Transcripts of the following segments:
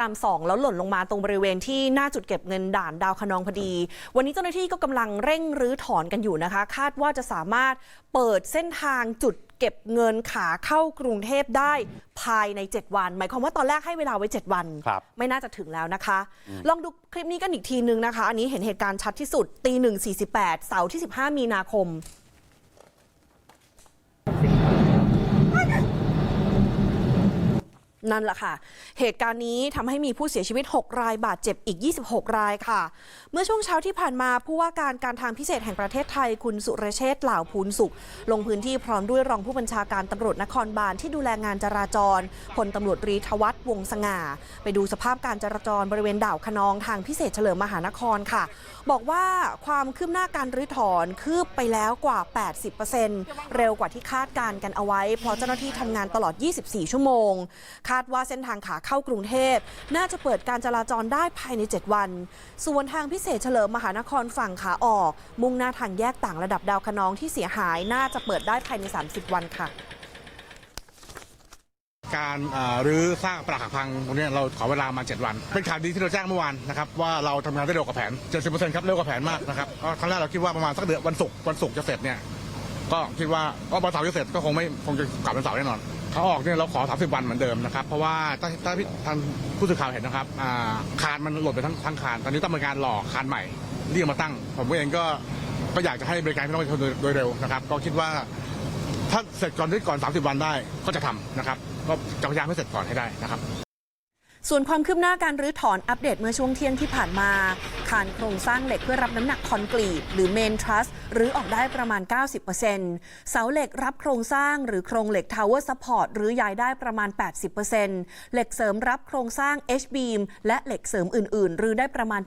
ตามสองแล้วหล่นลงมาตรงบริเวณที่หน้าจุดเก็บเงินด่านดาวคะนองพอดี วันนี้เจ้าหน้าที่ก็กำลังเร่งรื้อถอนกันอยู่นะคะ คาดว่าจะสามารถเปิดเส้นทางจุดเก็บเงินขาเข้ากรุงเทพได้ภายใน 7 วัน หมายความว่าตอนแรกให้เวลาไว้ 7 วันครับไม่น่าจะถึงแล้วนะคะ ลองดูคลิปนี้กันอีกทีนึงนะคะ อันนี้เห็นเหตุการณ์ชัดที่สุดตีหนึ่งสี่สิบแปดเสาร์ที่ 15 มีนาคม นั่นแหละค่ะ เหตุการณ์นี้ทำให้มีผู้เสียชีวิต 6 รายบาดเจ็บอีก 26 รายค่ะ เมื่อช่วงเช้าที่ผ่านมาผู้ว่าการการทางพิเศษแห่งประเทศไทยคุณสุรเชษฐ์เหล่าพูนสุข ลงพื้นที่พร้อมด้วยรองผู้บัญชาการตำรวจนครบาลที่ดูแลงานจราจรพลตำรวจตรีทวัฒน์วงสง่า ไปดูสภาพการจราจรบริเวณด่าวคะนองทางพิเศษเฉลิมมหานครค่ะ บอกว่าความคืบหน้าการรื้อถอนคืบไปแล้วกว่า 80%เร็วกว่าที่คาดการกันเอาไว้ เพราะเจ้าหน้าที่ทำงานตลอด 24 ชั่วโมงคาดว่าเส้นทางขาเข้ากรุงเทพ น่าจะเปิดการจราจรได้ภายใน 7 วัน ส่วนทางพิเศษเฉลิมมหานครฝั่งขาออก มุ่งหน้าทางแยกต่างระดับดาวคะนองที่เสียหายน่าจะเปิดได้ภายใน 30 วันค่ะการรื้อสร้างปรักหักพังตรงนี้เราขอเวลามา 7 วัน เป็นข่าวดีที่เราแจ้งเมื่อวานนะครับว่าเราทำงานได้เร็วกว่าแผน 70%ครับเร็วกว่าแผนมากนะครับก็ครั้งแรกเราคิดว่าประมาณสักเดือนวันศุกร์วันศุกร์จะเสร็จเนี่ยก็คิดว่าก็วันเสาร์จะเสร็จก็คงไม่คงจะกลับวันเสาร์แน่นอน ขาออกเนี่ยเราขอ 30 วันเหมือนเดิมนะครับ เพราะว่าถ้าถ้าพี่ทางผู้สื่อข่าวเห็นนะครับอ่าคานมันหล่นไปทั้งทั้งคาน ตอนนี้ต้องมีการหล่อคานใหม่เรียกมาตั้ง ผมเองก็ก็อยากจะให้บริการพี่น้องประชาชนโดยโดยเร็วนะครับ ก็คิดว่าถ้าเสร็จก่อนที่ก่อน 30 วันได้ก็จะทำนะครับ ก็จะพยายามให้เสร็จก่อนให้ได้นะครับส่วนความคืบหน้าการรื้อถอนอัปเดตเมื่อช่วงเที่ยงที่ผ่านมา คานโครงสร้างเหล็กเพื่อรับน้ำหนักคอนกรีตหรือเมนทรัสหรือออกได้ประมาณ 90%เสาเหล็กรับโครงสร้างหรือโครงเหล็กทาวเวอร์ซัพพอร์ตหรือย้ายได้ประมาณ 80%เหล็กเสริมรับโครงสร้าง H beam และเหล็กเสริมอื่น ๆ หรือได้ประมาณ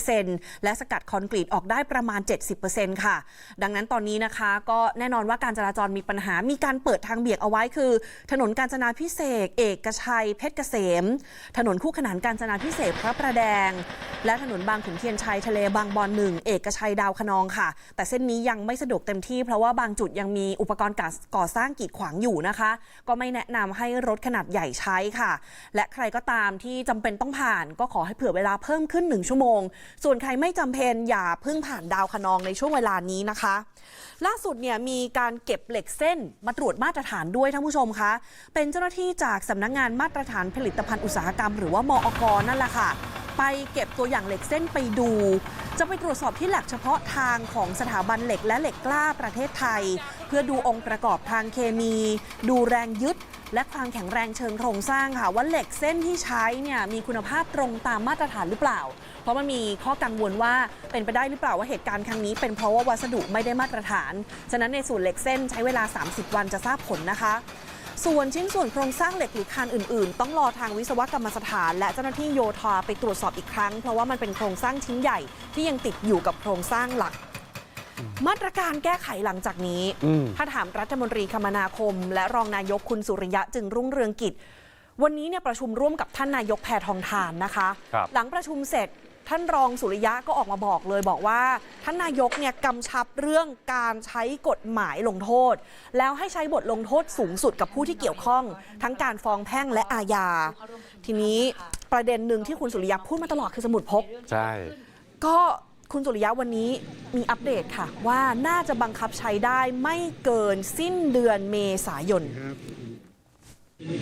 75%และสกัดคอนกรีตออกได้ประมาณ 70%ค่ะ ดังนั้นตอนนี้นะคะ ก็แน่นอนว่าการจราจรมีปัญหามีการเปิดทางเบี่ยงเอาไว้คือ ถนนกาญจนาพิเศษ เอกชัยเพชรเกษม ถนนคู่ขนานกาญจนาพิเศษพระประแดง และถนนบางขุนเทียนชัยทะเลบางบอนหนึ่งเอกชัยดาวคะนองค่ะ แต่เส้นนี้ยังไม่สะดวกเต็มที่เพราะว่าบางจุดยังมีอุปกรณ์ก่อก่อสร้างกีดขวางอยู่นะคะ ก็ไม่แนะนำให้รถขนาดใหญ่ใช้ค่ะ และใครก็ตามที่จำเป็นต้องผ่าน ก็ขอให้เผื่อเวลาเพิ่มขึ้น 1 ชั่วโมง ส่วนใครไม่จำเป็นอย่าเพิ่งผ่านดาวคะนองในช่วงเวลานี้นะคะ ล่าสุดเนี่ยมีการเก็บเหล็กเส้นมาตรวจมาตรฐานด้วยท่านผู้ชมคะเป็นเจ้าหน้าที่จากสำนักงานมาตรฐานผลิตภัณฑ์อุตสาหกรรม หรือว่ามอกนั่นแหละค่ะ ไปเก็บตัวอย่างเหล็กเส้นไปดู จะไปตรวจสอบที่แลบเฉพาะทางของสถาบันเหล็กและเหล็กกล้าประเทศไทย เพื่อดูองค์ประกอบทางเคมี ดูแรงยึด และความแข็งแรงเชิงโครงสร้างค่ะ ว่าเหล็กเส้นที่ใช้เนี่ยมีคุณภาพตรงตามมาตรฐานหรือเปล่า เพราะมันมีข้อกังวลว่าเป็นไปได้หรือเปล่าว่าเหตุการณ์ครั้งนี้เป็นเพราะว่าวัสดุไม่ได้มาตรฐาน ฉะนั้นในส่วนเหล็กเส้นใช้เวลา 30 วันจะทราบผลนะคะ ส่วนชิ้นส่วนโครงสร้างเหล็กหรือคานอื่น ๆ ต้องรอทางวิศวกรรมสถาน และเจ้าหน้าที่โยธาไปตรวจสอบอีกครั้ง เพราะว่ามันเป็นโครงสร้างชิ้นใหญ่ที่ยังติดอยู่กับโครงสร้างหลักมาตรการแก้ไขหลังจากนี้อืมถ้าถามรัฐมนตรีคมนาคม และรองนายกคุณสุริยะจึงรุ่งเรืองกิจ วันนี้เนี่ยประชุมร่วมกับท่านนายกแพทองทานนะคะครับหลังประชุมเสร็จ ท่านรองสุริยะก็ออกมาบอกเลยบอกว่า ท่านนายกเนี่ยกำชับเรื่องการใช้กฎหมายลงโทษ แล้วให้ใช้บทลงโทษสูงสุดกับผู้ที่เกี่ยวข้อง ทั้งการฟ้องแพ่งและอาญา ทีนี้ประเด็นหนึ่งที่คุณสุริยะพูดมาตลอดคือสมุดพกใช่ ก็คุณสุริยะวันนี้มีอัปเดตค่ะ ว่าน่าจะบังคับใช้ได้ไม่เกินสิ้นเดือนเมษายน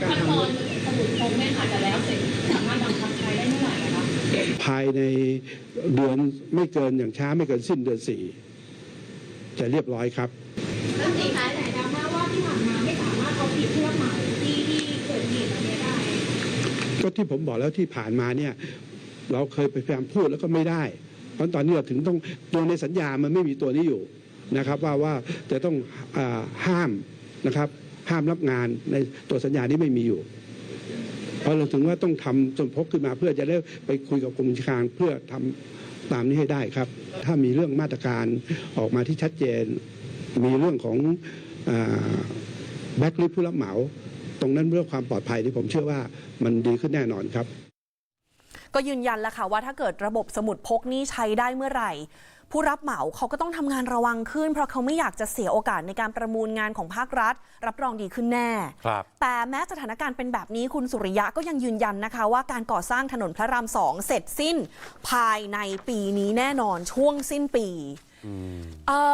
ขั้นตอนสมุดพกเนี่ยค่ะจะแล้วเสร็จ ภายในเดือนไม่เกินอย่างช้าไม่เกินสิ้นเดือนสี่จะเรียบร้อยครับแล้วตีท้ายไหนดราม่าว่าที่ผ่านมาไม่สามารถเอาผิดผู้รับเหมาที่ที่เกิดเหตุแบบนี้ได้ก็ที่ผมบอกแล้วที่ผ่านมาเนี่ย เราเคยไปพยายามพูดแล้วก็ไม่ได้ เพราะตอนนี้เราถึงต้องตัวในสัญญามันไม่มีตัวนี้อยู่นะครับ ว่าว่าจะต้องอาห้ามนะครับ ห้ามรับงานในตัวสัญญานี้ไม่มีอยู่ เพราะเราถึงว่าต้องทำจนพกขึ้นมาเพื่อจะได้ไปคุยกับกรมบัญชาการเพื่อทำตามนี้ให้ได้ครับ ถ้ามีเรื่องมาตรการออกมาที่ชัดเจน มีเรื่องของแบ็กลิสผู้รับเหมา ตรงนั้นเรื่องความปลอดภัยที่ผมเชื่อว่ามันดีขึ้นแน่นอนครับ ก็ยืนยันแล้วค่ะว่าถ้าเกิดระบบสมุดพกนี้ใช้ได้เมื่อไหร่ ผู้รับเหมาเขาก็ต้องทำงานระวังขึ้น เพราะเขาไม่อยากจะเสียโอกาสในการประมูลงานของภาครัฐ รับรองดีขึ้นแน่ครับแต่แม้สถานการณ์เป็นแบบนี้คุณสุริยะก็ยังยืนยันนะคะ ว่าการก่อสร้างถนนพระรามสองเสร็จสิ้น ภายในปีนี้แน่นอนช่วงสิ้นปีเอ่อ